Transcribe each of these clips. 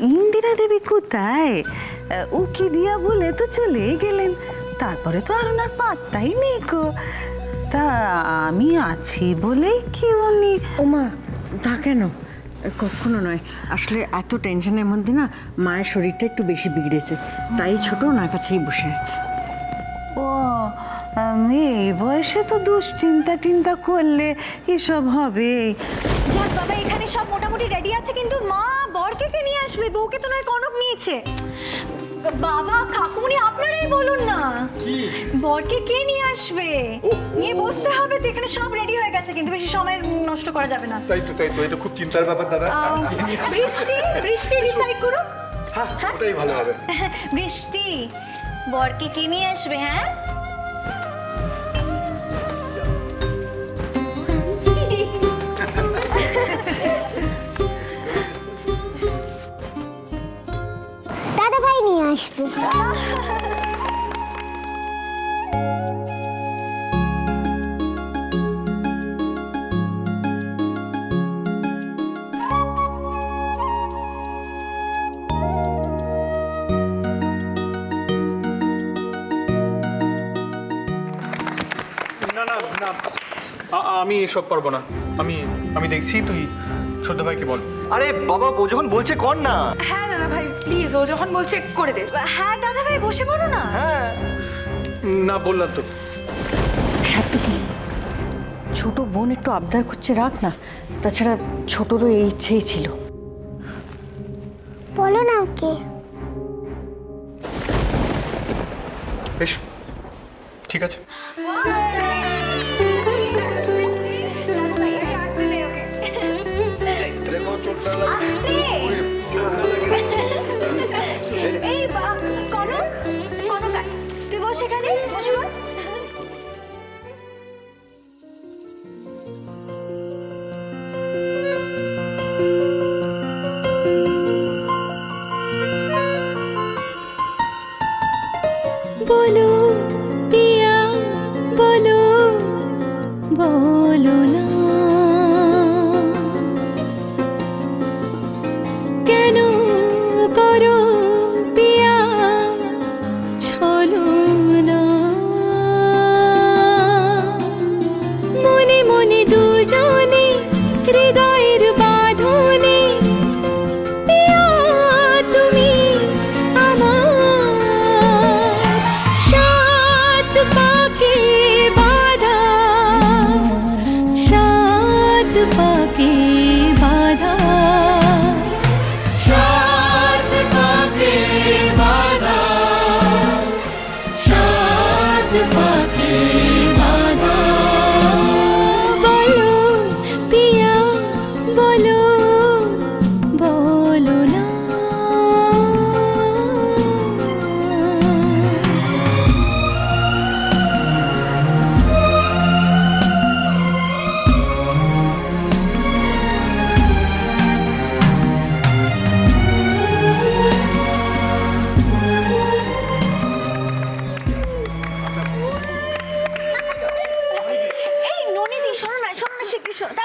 ইন্দিরা দেবী কোথায়? ও কি দিয়া বলে তো চলে গেলেন। তারপরে তো আর ওনার পাত্তাই নেই গো। তা আমি আছি বলেই কি উনি? ওমা, তা কেন? কখনো নয়। আসলে এত টেনশনের মধ্যে না মায়ের শরীরটা একটু বেশি বিগড়েছে। তাই ছোট ওনার কাছেই বসে আছে। আমি এই বয়সে তো দুশ্চিন্তা টিন্তা করলে এসব হবে। যাক বাবা এখানে সব মোটামুটি রেডি আছে কিন্তু মা বরকে কে নিয়ে আসবে? বউকে তো নয় কনক নিয়েছে। বাবা কাকুমনি আপনারাই বলুন না। বরকে কে নিয়ে আসবে? নিয়ে বসতে হবে তো এখানে সব রেডি হয়ে গেছে কিন্তু বেশি সময় নষ্ট করা যাবে না। তাই তো তাই তো এটা খুব চিন্তার ব্যাপার দাদা। বৃষ্টি বৃষ্টি ডিসাইড করুক। হ্যাঁ? ওটাই ভালো হবে। বৃষ্টি বরকে কে নিয়ে আসবে হ্যাঁ? না আ- আমি এসব পারব না। আমি আমি দেখছি তুই ছোট ভাইকে বল। আরে বাবা ও যখন বলছে কর না। হ্যাঁ দাদা ভাই প্লিজ ও যখন বলছে করে দে। হ্যাঁ দাদা ভাই বসে পড়ো না। হ্যাঁ। না বললাম তো। সাত্য কি? ছোট বোন একটু আবদার করছে রাখ না। তাছাড়া ছোটরও এই ইচ্ছেই ছিল। বলো না ওকে। বেশ ঠিক আছে। বলো সাত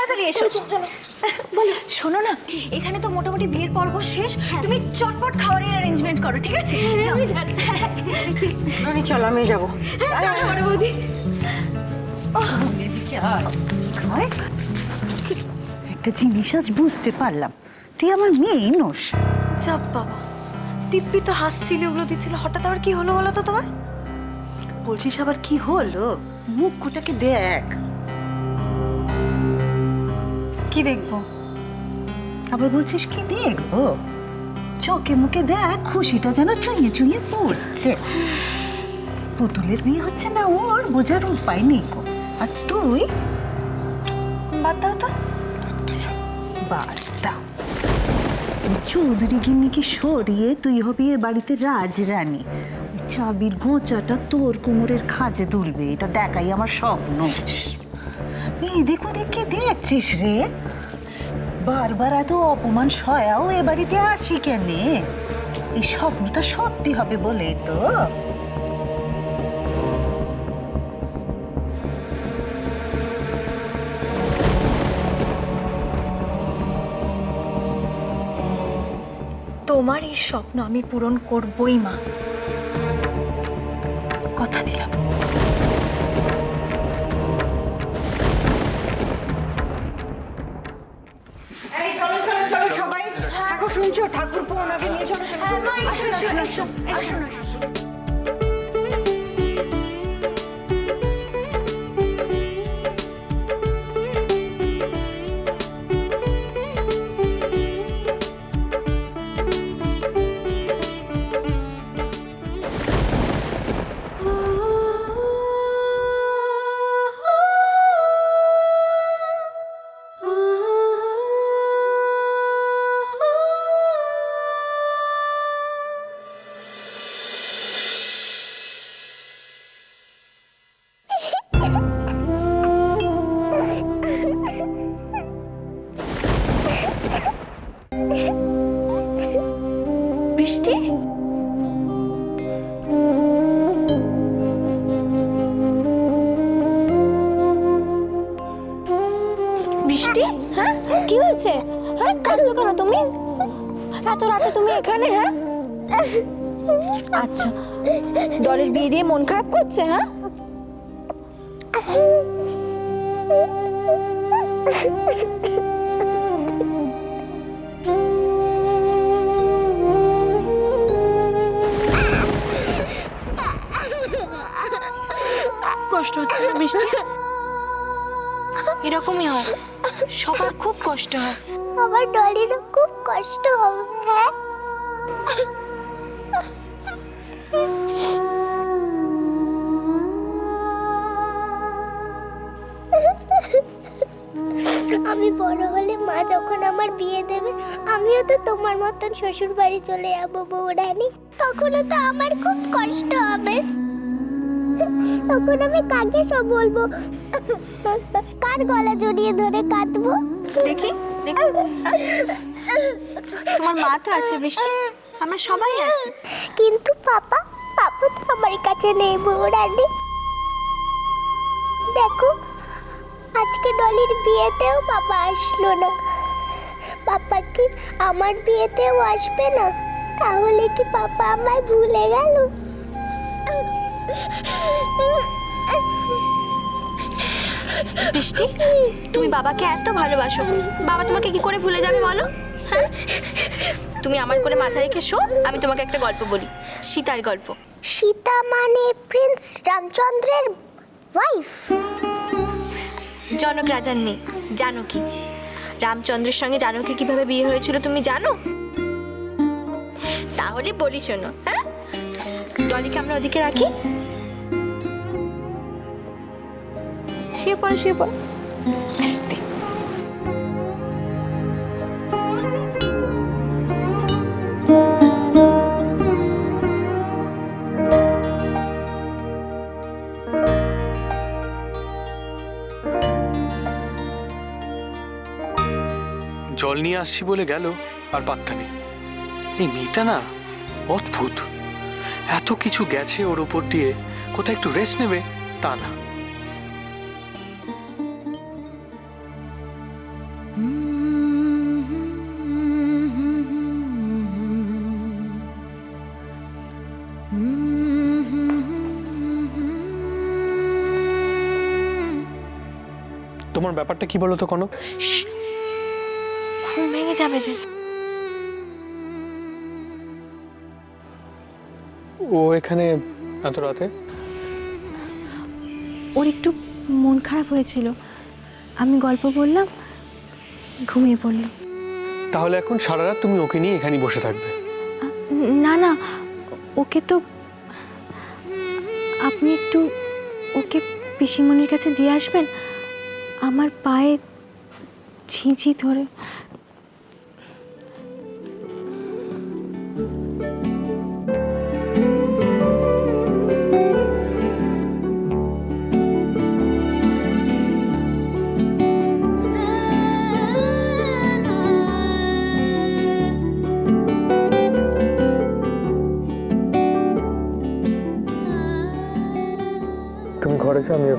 তাড়াতাড়ি এসো। শোনো না এখানে তো মোটামুটি বিয়ের পর্ব শেষ। তুমি চটপট খাবারের অ্যারেঞ্জমেন্ট করো ঠিক আছে? আমি যাচ্ছি। আমি চলো আমি যাব। বৌদি। একটা জিনিস আজ বুঝতে পারলাম। তুই আমার মেয়ে নোস। চাপ বাবা দিব্যি তো হাসছিল ওগুলো দিচ্ছিল। হঠাৎ আবার কি হলো বলো তো তোমার? বলছিস আবার কি হলো? মুখ মুখটাকে দেখ। কি দেখব? আবার বলছিস কি দেখব? চোখে মুখে দেখ, খুশিটা যেন চুইয়ে চুইয়ে পড়ছে। পুতুলের বিয়ে হচ্ছে না ওর, বোঝার উপায় নেই গো। আর তুই? বাদ দাও তো। বাদ দাও। চৌধুরী গিন্নিকে সরিয়ে তুই হবি এ বাড়িতে রাজরানী। চাবির গোঁচাটা তোর কোমরের খাজে দুলবে, এটা দেখাই আমার স্বপ্ন। এদিক ওদিক কে দেখছিস রে? বারবার এত অপমান সয়াও এ বাড়িতে আসি কেন? এই স্বপ্নটা সত্যি হবে বলে তো। তোমার এই স্বপ্ন আমি পূরণ করবই মা। চলো। বৃষ্টি কাঁদছো কেন তুমি? এত রাতে তুমি এখানে হ্যাঁ? আচ্ছা ডলের বিয়ে দিয়ে মন খারাপ করছে হ্যাঁ? কষ্ট হচ্ছে না বৃষ্টি এরকমই হয়। সবার খুব কষ্ট হয়। আমার ডলিরও খুব কষ্ট হবে হ্যাঁ? আমি বড় হলে মা যখন আমার বিয়ে দেবে, আমিও তো তোমার মতন শ্বশুর বাড়ি চলে যাব বৌরানি তখনও তো আমার খুব কষ্ট হবে। তখন আমি কাকে সব বলব? কার গলা জড়িয়ে ধরে কাঁদবো? দেখি। তোমার মা তো আছে, বৃষ্টি। আমরা সবাই আছি। কিন্তু পাপা পাপা তো আমার কাছে নেই, বৌরানি। দেখো, আজকে ডলির বিয়েতেও পাপা আসলো না। পাপা কি আমার বিয়েতেও আসবে না? তাহলে কি পাপা আমায় ভুলে গেল? বৃষ্টি? তুমি বাবাকে এত ভালোবাসো। বাবা তোমাকে কি করে ভুলে যাবে বলো? হ্যাঁ? তুমি আমার করে মাথা রেখে শো আমি তোমাকে একটা গল্প বলি। সীতার গল্প। সীতা মানে প্রিন্স রামচন্দ্রের ওয়াইফ জনক রাজার মেয়ে জানকী। রামচন্দ্রের সঙ্গে জানকী কীভাবে বিয়ে হয়েছিল তুমি জানো? তাহলে বলি শোনো হ্যাঁ? ডলিকে আমরা ওদিকে রাখি। শুয়ে পড়ো শুয়ে পড়ো। আস্তে। জল নিয়ে আসছি বলে গেল, আর পাত্তা নেই। এই মেয়েটা না অদ্ভুত। এত কিছু গেছে ওর উপর দিয়ে, কোথায় একটু রেস্ট নেবে? তা না। তোমার ব্যাপারটা কি বলো তো কনক? ঘুম ভেঙে যাবে যে। ও এখানে এত রাতে? ওর একটু মন খারাপ হয়েছিল। আমি গল্প বললাম ঘুমিয়ে পড়ল তাহলে এখন সারা রাত তুমি ওকে নিয়ে এখানেই বসে থাকবে? না না ওকে তো আপনি একটু ওকে পিসিমণির কাছে দিয়ে আসবেন? আমার পায়ে ঝিঁঝি ধরে।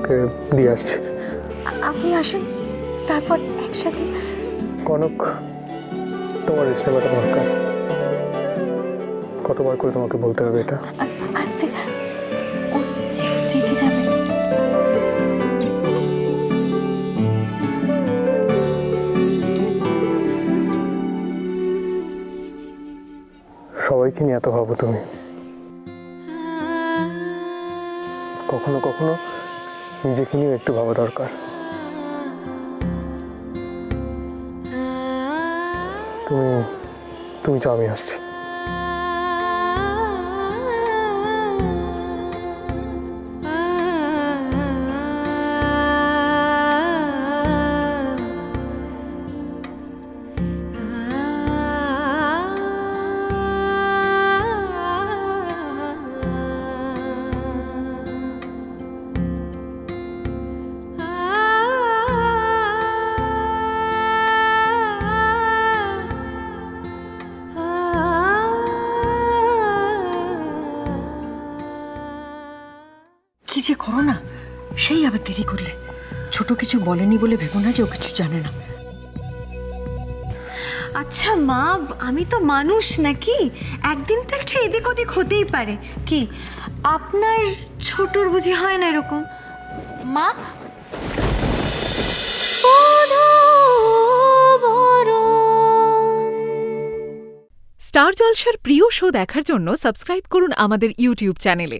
ওকে দিয়ে আসছি। আপনি আসুন তারপর একসাথে। কনক তোমার নেওয়াটা দরকার। কতবার করে তোমাকে বলতে হবে এটা? আস্তে যাবে। সবাইকে নিয়ে এত ভাবো তুমি। কখনো কখনো নিজেকে নিয়েও একটু ভাবা দরকার। তুমি তুমি তো আমি আসছি। যে করো না সেই আবার দেরি করলে। ছোট কিছু বলেনি বলে ভেবো না যে ও কিছু জানে না। আচ্ছা মা আমি তো মানুষ নাকি? একদিন তো একটা এদিক ওদিক হতেই পারে। কি আপনার ছোটর বুঝি হয় না এরকম? মা? স্টার জলসার প্রিয় শো দেখার জন্য সাবস্ক্রাইব করুন আমাদের ইউটিউব চ্যানেলে।